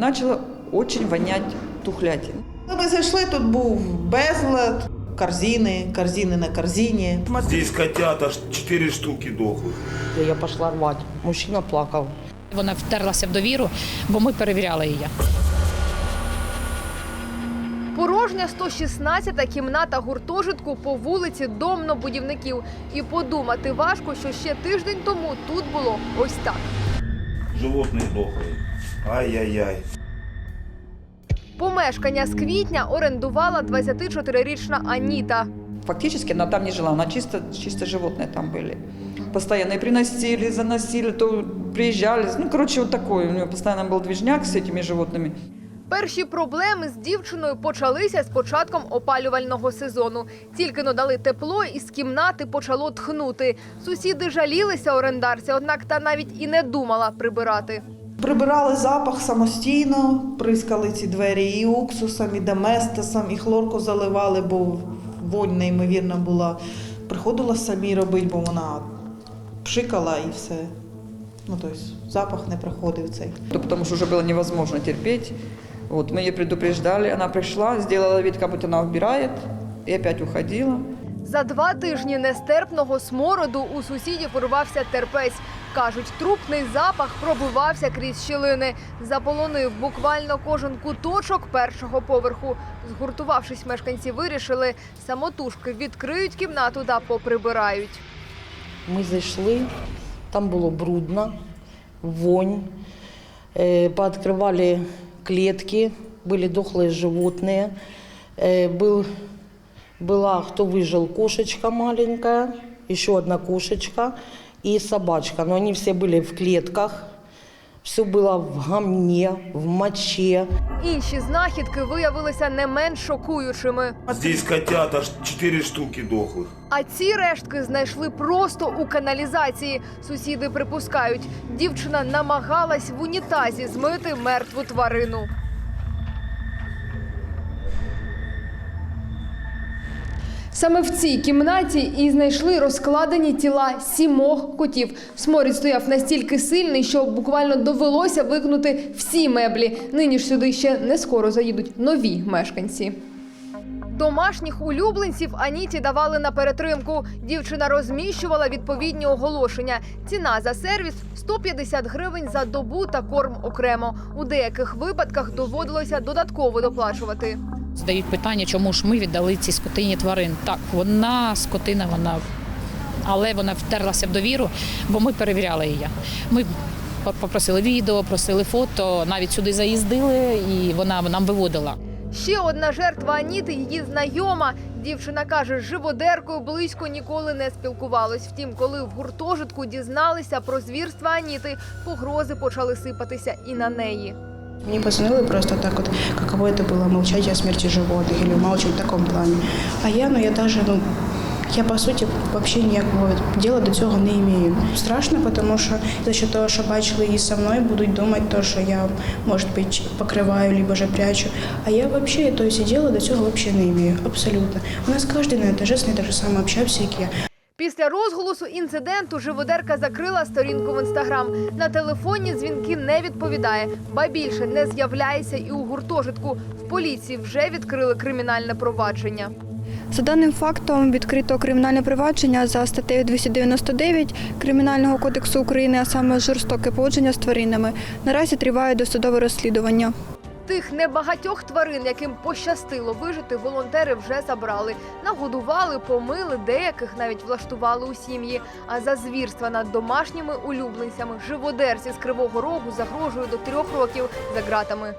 начало очень вонять тухлятин. Коли ми зайшли, тут був безлад, корзини, корзини на корзині. Здесь котят аж 4 штуки дохлых. Я пошла рвать. Мужчина плакал. Вона втерлася в довіру, бо ми перевіряли її. Порожня 116-та кімната гуртожитку по вулиці Домно-будівників. І подумати важко, що ще тиждень тому тут було ось так. Животные дохлые. Ай-яй-яй. Помешкання з квітня орендувала 24-річна Аніта. Фактически она там не жила, она чисто, чисто животные там были. Постоянно и приносили, заносили, то приезжали. Ну, короче, вот такой. У нее постоянно был движняк с этими животными. Перші проблеми з дівчиною почалися з початком опалювального сезону. Тільки надали тепло, і з кімнати почало тхнути. Сусіди жалілися орендарця, однак та навіть і не думала прибирати. Прибирали запах самостійно, прискали ці двері і уксусом, і доместосом, і хлорку заливали, бо вонь неймовірна була. Приходила самі робити, бо вона пшикала і все. Ну, тобто запах не проходив цей. То потому что уже было невозможно терпеть. Вот, мы ее предупреждали, она пришла, сделала вид, как будто она убирает, и опять уходила. За два тижні нестерпного смороду у сусідів урвався терпець. Кажуть, трупний запах пробивався крізь щілини. Заполонив буквально кожен куточок першого поверху. Згуртувавшись, мешканці вирішили, самотужки відкриють кімнату та поприбирають. Ми зайшли, там було брудно, вонь. Э, Пооткрывали клетки, были дохлые животные. Э, Был, была, кто выжил, кошечка маленькая, еще одна кошечка и собачка. Но они все были в клетках. Все было в гамне, в моче. Інші знахідки виявилися не менш шокуючими. Здесь котят аж 4 штуки дохлых. А ці рештки знайшли просто у каналізації. Сусіди припускають, дівчина намагалась в унітазі змити мертву тварину. Саме в цій кімнаті і знайшли розкладені тіла сімох котів. Сморід стояв настільки сильний, що буквально довелося викнути всі меблі. Нині ж сюди ще не скоро заїдуть нові мешканці. Домашніх улюбленців Аніті давали на перетримку. Дівчина розміщувала відповідні оголошення. Ціна за сервіс 150 гривень за добу та корм окремо. У деяких випадках доводилося додатково доплачувати. Задають питання, чому ж ми віддали цій скотині тварин. Так, вона скотина, вона, але вона втерлася в довіру, бо ми перевіряли її. Ми попросили відео, просили фото, навіть сюди заїздили, і вона нам виводила. Ще одна жертва Аніти, її знайома. Дівчина каже, з живодеркою близько ніколи не спілкувалась. Втім, коли в гуртожитку дізналися про звірства Аніти, погрози почали сипатися і на неї. Мне позвонили просто так вот, каково это было молчать о смерти животных или умалчивать в таком плане. А я, ну я даже, ну, я по суті вообще ніякого діла до цього не имею. Страшно, тому що за счет того, що бачили її со мною, будуть думати, то, що я, може бути, покриваю, либо же прячу. А я вообще, то есть, діла до цього вообще не имею, абсолютно. У нас кожен на этаже с ней так же само общався, як я. Після розголосу інциденту живодерка закрила сторінку в інстаграм. На телефонні дзвінки не відповідає, ба більше не з'являється і у гуртожитку. В поліції вже відкрили кримінальне провадження. За даним фактом відкрито кримінальне провадження за статтею 299 Кримінального кодексу України, а саме жорстоке поводження з тваринами. Наразі триває досудове розслідування. Тих небагатьох тварин, яким пощастило вижити, волонтери вже забрали. Нагодували, помили, деяких навіть влаштували у сім'ї. А за звірства над домашніми улюбленцями живодерці з Кривого Рогу загрожує до трьох років за ґратами.